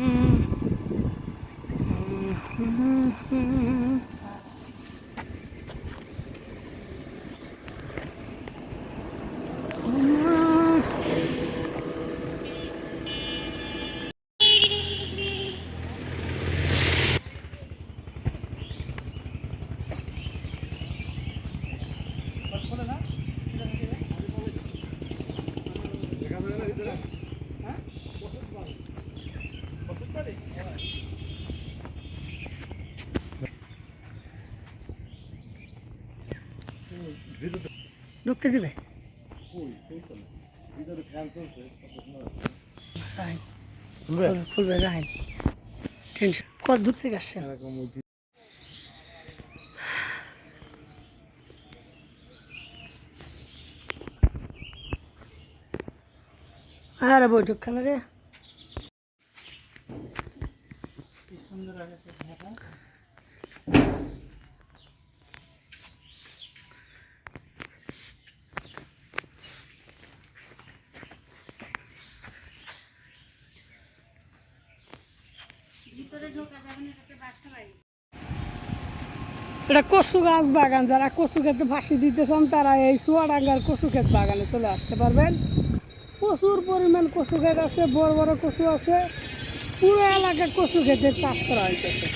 Hola, ঢুকতে দিবে? খুলবে? রাইন টেনশন কত দূর থেকে আসছেন আরে বৈঠক কেন রে। এটা কচু গাছ বাগান, যারা কচু খেতে ফাঁসি দিতে চান, তারা এই চুয়াডাঙ্গার কচু ক্ষেত বাগানে চলে আসতে পারবেন। প্রচুর পরিমাণ কচু ক্ষেত আছে, বড় বড় কচু আছে। পুরো এলাকায় কচু খেতে চাষ করা হইতেছে।